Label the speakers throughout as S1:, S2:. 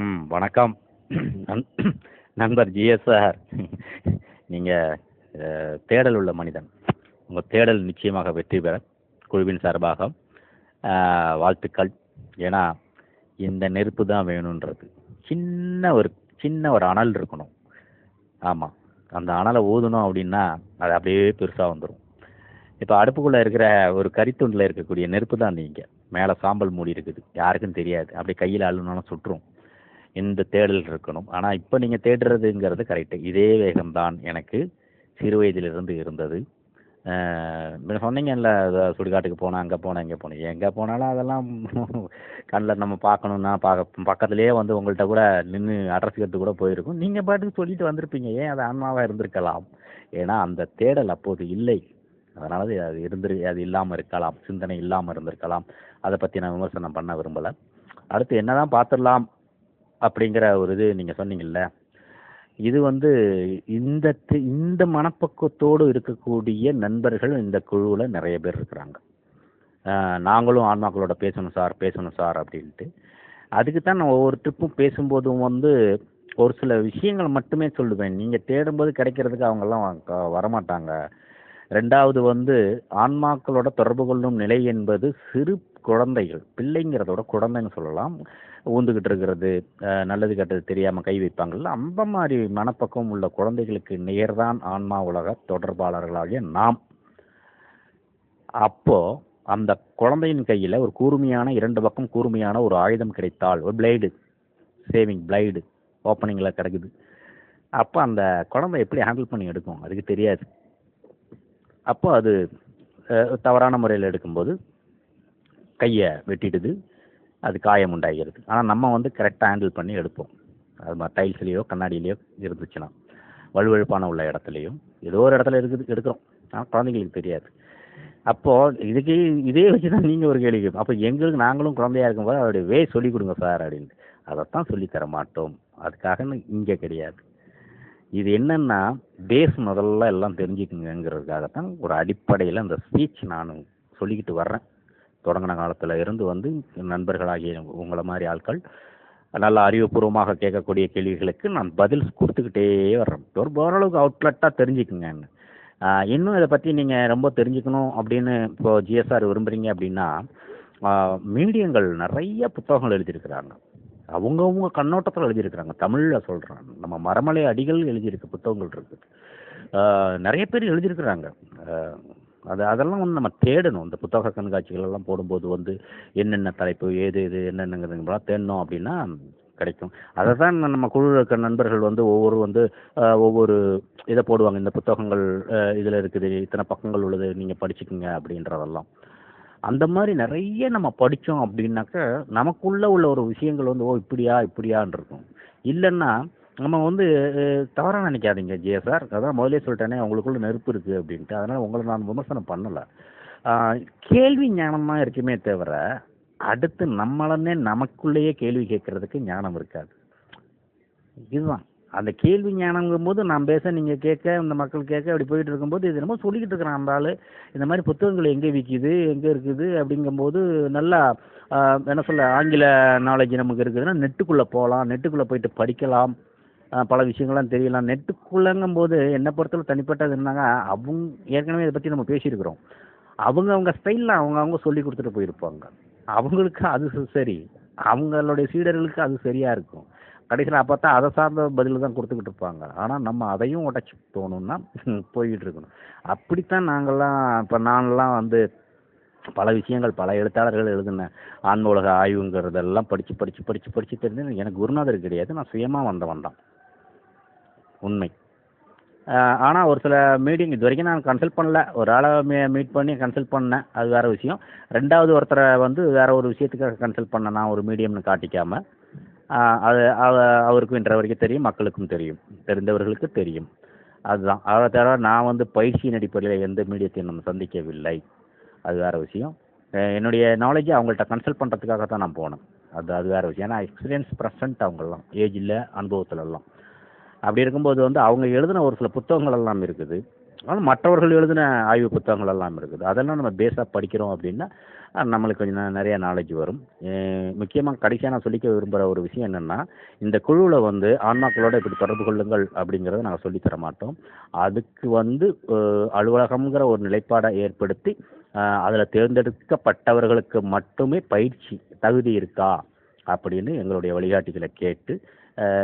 S1: ம் வணக்கம். நண் நண்பர் ஜிஎஸ் சார். நீங்கள் தேடல் உள்ள மனிதன். உங்கள் தேடல் நிச்சயமாக வெற்றி பெற குழுவின் சார்பாக வாழ்த்துக்கள். ஏன்னா இந்த நெருப்பு தான் வேணுன்றது. சின்ன ஒரு சின்ன ஒரு அனல் இருக்கணும். ஆமாம் அந்த அனலை ஊதணும் அப்படின்னா அது அப்படியே பெருசாக வந்துடும் இப்போ அடுப்புக்குள்ளே இருக்கிற ஒரு கரித்துண்டில் இருக்கக்கூடிய நெருப்பு தான் நீங்கள் மேலே சாம்பல் மூடி இருக்குது. யாருக்கும் தெரியாது. அப்படி கையில் அழுனாலும் சுற்றும் இந்த தேடல் இருக்கணும். ஆனால் இப்போ நீங்கள் தேடுறதுங்கிறது கரெக்டு இதே வேகம்தான் எனக்கு சிறு வயதிலிருந்து இருந்தது. சொன்னீங்கல்ல சுடுகாட்டுக்கு போனேன் அங்கே போனேன் இங்கே போனேன் எங்கே போனாலும் அதெல்லாம் கண்ணில் நம்ம பார்க்கணுன்னா பார்க்க பக்கத்துலேயே வந்து உங்கள்கிட்ட கூட நின்று அட்ரஸ் கூட போயிருக்கும். நீங்கள் பாட்டுக்கு சொல்லிட்டு வந்திருப்பீங்க. ஏன் அது ஆன்மாவாக இருந்திருக்கலாம்? ஏன்னா அந்த தேடல் அப்போது இல்லை. அதனால அது அது இருந்திரு அது இல்லாமல் இருக்கலாம். சிந்தனை இல்லாமல் இருந்திருக்கலாம். அதை பற்றி நான் விமர்சனம் பண்ண விரும்பலை. அடுத்து என்னதான் பார்த்துடலாம். அப்படிங்கிற ஒரு இது நீங்கள் சொன்னீங்கல்ல. இது வந்து இந்த தி- இந்த மனப்பக்குவத்தோடு இருக்கக்கூடிய நண்பர்கள் இந்த குழுவில் நிறைய பேர் இருக்கிறாங்க. நாங்களும் ஆன்மாக்களோட பேசணும் சார் பேசணும் சார் அப்படின்ட்டு. அதுக்கு தான் நான் ஒவ்வொரு ட்ரிப்பும் பேசும்போதும் வந்து ஒரு சில விஷயங்கள் மட்டுமே சொல்லுவேன். நீங்கள் தேடும்போது கிடைக்கிறதுக்கு அவங்கெல்லாம் வரமாட்டாங்க. ரெண்டாவது வந்து ஆன்மாக்களோட தொடர்பு கொள்ளும் நிலை என்பது சிறு குழந்தைகள் பிள்ளைங்கிறதோட குழந்தைன்னு சொல்லலாம். ஊந்துக்கிட்டு இருக்கிறது நல்லது கெட்டது தெரியாமல் கை வைப்பாங்கள்ல அந்த மாதிரி மனப்பக்கம் உள்ள குழந்தைகளுக்கு நேர்தான் ஆன்மா உலக தொடர்பாளர்களாகிய நாம். அப்போ அந்த குழந்தையின் கையில் ஒரு கூர்மையான இரண்டு பக்கம் கூர்மையான ஒரு ஆயுதம் கிடைத்தால் ஒரு பிளேடு சேவிங் பிளைடு ஓப்பனிங்கில் கிடக்குது. அப்போ அந்த குழந்தை எப்படி ஹேண்டில் பண்ணி எடுக்கும்? அதுக்கு தெரியாது. அப்போ அது தவறான முறையில் எடுக்கும்போது கையை வெட்டிடுது அது காயம் உண்டாகிறது. ஆனால் நம்ம வந்து கரெக்டாக ஹேண்டில் பண்ணி எடுப்போம். அது மாதிரி டைல்ஸ்லேயோ கண்ணாடியிலையோ இருந்துச்சுன்னா வழுவழுப்பான உள்ள இடத்துலையும் ஏதோ ஒரு இடத்துல இருக்குது எடுக்கிறோம். ஆனால் குழந்தைங்களுக்கு தெரியாது. அப்போது இதுக்கு இதே வச்சு தான் நீங்கள் ஒரு கேள்வி அப்போ எங்களுக்கு நாங்களும் குழந்தையா இருக்கும்போது அவருடைய வே சொல்லிக் கொடுங்க சார் அப்படின்ட்டு. அதைத்தான் சொல்லித்தர மாட்டோம் அதுக்காக இங்கே கிடையாது. இது என்னன்னா பேஸ் முதல்ல எல்லாம் தெரிஞ்சுக்குங்கிறதுக்காகத்தான் ஒரு அடிப்படையில் அந்த ஸ்பீச் நான் சொல்லிக்கிட்டு வர்றேன். தொடங்கின காலத்தில் இருந்து வந்து நண்பர்களாகிய உங்களை மாதிரி ஆட்கள் நல்ல அறிவுபூர்வமாக கேட்கக்கூடிய கேள்விகளுக்கு நான் பதில் கொடுத்துக்கிட்டே வர்றேன். ஒரு ஓரளவுக்கு அவுட்லெட்டாக தெரிஞ்சுக்குங்கன்னு இன்னும் இதை பற்றி நீங்கள் ரொம்ப தெரிஞ்சுக்கணும் அப்படின்னு இப்போ ஜிஎஸ்ஆர் விரும்புகிறீங்க அப்படின்னா மீடியங்கள் நிறைய புத்தகங்கள் எழுதியிருக்கிறாங்க. அவங்கவுங்க கண்ணோட்டத்தில் எழுதியிருக்கிறாங்க. தமிழில் சொல்கிறேன் நம்ம மரமலை அடிகள் எழுதியிருக்க புத்தகங்கள் இருக்குது நிறைய பேர் எழுதியிருக்கிறாங்க. அது அதெல்லாம் வந்து நம்ம தேடணும். இந்த புத்தக கண்காட்சிகள் எல்லாம் போடும்போது வந்து என்னென்ன தலைப்பு ஏது இது என்னென்னங்கிறதுலாம் தேடணும் அப்படின்னா கிடைக்கும். அதை தான் நம்ம குழு இருக்க நண்பர்கள் வந்து ஒவ்வொரு வந்து ஒவ்வொரு இதை போடுவாங்க. இந்த புத்தகங்கள் இதில் இருக்குது இத்தனை பக்கங்கள் உள்ளது நீங்கள் படிச்சுக்கோங்க அப்படின்றதெல்லாம். அந்த மாதிரி நிறைய நம்ம படித்தோம் அப்படின்னாக்க நமக்குள்ள உள்ள ஒரு விஷயங்கள் வந்து ஓ இப்படியா இப்படியான்னு இருக்கும் இல்லைன்னா நம்ம வந்து தவறாக நினைக்காதீங்க ஜே சார். அதான் முதலே சொல்லிட்டேனே உங்களுக்குள்ள நெருப்பு இருக்குது அப்படின்ட்டு. அதனால் உங்களை நான் விமர்சனம் பண்ணலை. கேள்வி ஞானமாக இருக்குமே தவிர அடுத்து நம்மளன்னே நமக்குள்ளேயே கேள்வி கேட்கறதுக்கு ஞானம் இருக்காது. இதுதான். அந்த கேள்வி ஞானங்கும் போது நான் பேச நீங்கள் கேட்க இந்த மக்கள் கேட்க அப்படி போயிட்டு இருக்கும்போது இது என்னமோ சொல்லிக்கிட்டு இருக்கிறான் அந்த ஆள். இந்த மாதிரி புத்தகங்கள் எங்கே விற்கிது எங்கே இருக்குது அப்படிங்கும்போது நல்லா என்ன சொல்ல ஆங்கில நாலேஜ் நமக்கு இருக்குதுன்னா நெட்டுக்குள்ளே போகலாம் நெட்டுக்குள்ளே போயிட்டு படிக்கலாம். பல விஷயங்கள்லாம் தெரியலாம். நெட்டுக்குள்ளங்கும் போது என்னை பொறுத்தவரை தனிப்பட்டது என்னங்க அவங்க ஏற்கனவே இதை பற்றி நம்ம பேசியிருக்கிறோம். அவங்க அவங்க ஸ்டைலில் அவங்க அவங்க சொல்லி கொடுத்துட்டு போயிருப்பாங்க. அவங்களுக்கு அது சரி. அவங்களுடைய சீடர்களுக்கு அது சரியாக இருக்கும். கடைசியில் அப்போ தான் அதை சார்ந்த பதில் தான் கொடுத்துக்கிட்டு இருப்பாங்க. ஆனால் நம்ம அதையும் உடச்சி போகணுன்னா போய்கிட்டு இருக்கணும். அப்படித்தான் நாங்கள்லாம் இப்போ நான்லாம் வந்து பல விஷயங்கள் பல எழுத்தாளர்கள் எழுதின ஆன்ம உலக ஆய்வுங்கிறதெல்லாம் படித்து படித்து படித்து படித்து தெரிஞ்சு எனக்கு குருநாதர் கிடையாது. நான் சுயமாக வந்தவன் தான். உண்மை. ஆனால் ஒரு சில மீட்டிங் இது வரைக்கும் நான் கன்சல்ட் பண்ணல. ஒரு ஆளை மீ மீட் பண்ணி கன்சல்ட் பண்ணேன். அது வேறு விஷயம். ரெண்டாவது ஒருத்தரை வந்து வேறு ஒரு விஷயத்துக்காக கன்சல்ட் பண்ணேன் நான் ஒரு மீடியம்னு காட்டிக்காமல் அது அவருக்கும் இன்ற வரைக்கும் தெரியும் மக்களுக்கும் தெரியும். தெரிந்தவர்களுக்கு தெரியும். அதுதான். அதை தவிர நான் வந்து பயிற்சியின் அடிப்படையில் எந்த மீடியத்தையும் நம்ம சந்திக்கவில்லை. அது வேற விஷயம். என்னுடைய நாலேஜை அவங்கள்ட்ட கன்சல்ட் பண்ணுறதுக்காக தான் நான் போனேன். அது அது வேறு விஷயம். ஏன்னா எக்ஸ்பீரியன்ஸ் ப்ரெசன்ட் அவங்கெல்லாம். ஏஜ் இல்லை அப்படி இருக்கும்போது வந்து அவங்க எழுதின ஒரு சில புத்தகங்கள் எல்லாம் இருக்குது. ஆனால் மற்றவர்கள் எழுதின ஆய்வு புத்தகங்கள் எல்லாம் இருக்குது. அதெல்லாம் நம்ம பேஸாக படிக்கிறோம் அப்படின்னா நம்மளுக்கு கொஞ்சம் நிறைய நாலேஜ் வரும். முக்கியமாக கடைசியாக நான் சொல்லிக்க விரும்புகிற ஒரு விஷயம் என்னென்னா இந்த குழுவில் வந்து ஆன்மாக்களோட இப்படி தொடர்பு கொள்ளுங்கள் அப்படிங்கிறத நாங்கள் சொல்லித்தர மாட்டோம். அதுக்கு வந்து அலுவலகம்ங்கிற ஒரு நிலைப்பாடை ஏற்படுத்தி அதில் தேர்ந்தெடுக்கப்பட்டவர்களுக்கு மட்டுமே பயிற்சி தகுதி இருக்கா அப்படின்னு எங்களுடைய வழிகாட்டிகளை கேட்டு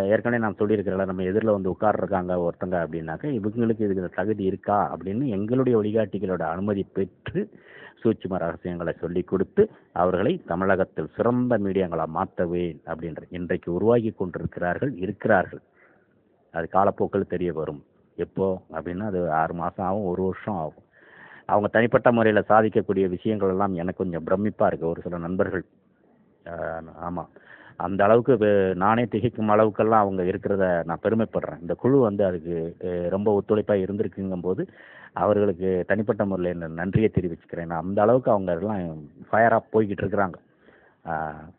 S1: ஏற்கனவே நான் சொல்லியிருக்கிறல நம்ம எதிரில் வந்து உட்கார்றாங்க ஒருத்தங்க அப்படின்னாக்க இவங்களுக்கு இதுக்கு தகுதி இருக்கா அப்படின்னு எங்களுடைய வழிகாட்டிகளோட அனுமதி பெற்று சூட்சும ரகசியங்களை சொல்லி கொடுத்து அவர்களை தமிழகத்தில் சிறந்த மீடியாங்களாக மாற்றுவேன் அப்படின்ற இன்றைக்கு உருவாகி கொண்டிருக்கிறார்கள் இருக்கிறார்கள். அது காலப்போக்கில் தெரிய வரும். எப்போ? அப்படின்னா அது ஆறு மாதம் ஆகும் ஒரு வருஷம் ஆகும். அவங்க தனிப்பட்ட முறையில் சாதிக்கக்கூடிய விஷயங்கள் எல்லாம் எனக்கு கொஞ்சம் பிரமிப்பாக இருக்குது ஒரு சில நண்பர்கள் ஆமாம் அந்த அளவுக்கு நானே திகைக்கும் அளவுக்கெல்லாம் அவங்க இருக்கிறத நான் பெருமைப்படுறேன். இந்த குழு வந்து அதுக்கு ரொம்ப ஒத்துழைப்பாக இருந்திருக்குங்கும்போது அவர்களுக்கு தனிப்பட்ட முறையில் நன்றியை தெரிவிச்சுக்கிறேன். நான் அந்த அளவுக்கு அவங்க எல்லாம் ஃபயராக போய்கிட்டு இருக்கிறாங்க.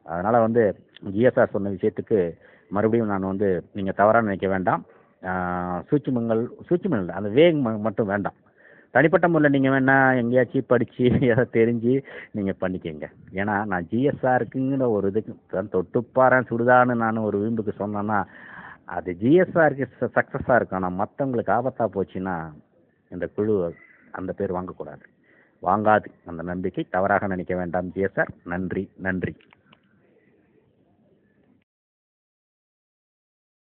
S1: அதனால் வந்து ஜிஎஸ்ஆர் சொன்ன விஷயத்துக்கு மறுபடியும் நான் வந்து நீங்கள் தவறாக நினைக்க வேண்டாம். ஆஹ், சூட்சுமங்கள் அந்த வேங் ம- மட்டும் வேண்டாம். தனிப்பட்ட முறையில் நீங்கள் வேணால் எங்கேயாச்சும் படித்து எதை தெரிஞ்சு நீங்கள் பண்ணிக்கங்க. ஏன்னா நான் ஜிஎஸ்ஆருக்குங்கிற ஒரு இதுக்கு தான் தொட்டுப்பாரன் சுடுதான்னு நான் ஒரு வீம்புக்கு சொன்னேன்னா அது ஜிஎஸ்ஆருக்கு சக்ஸஸாக இருக்கும். ஆனால் மற்றவங்களுக்கு ஆபத்தாக போச்சுன்னா இந்த குழு அந்த பேர் வாங்கக்கூடாது. வாங்காது. அந்த நம்பிக்கை தவறாக நினைக்க வேண்டாம் ஜிஎஸ்ஆர் நன்றி நன்றி.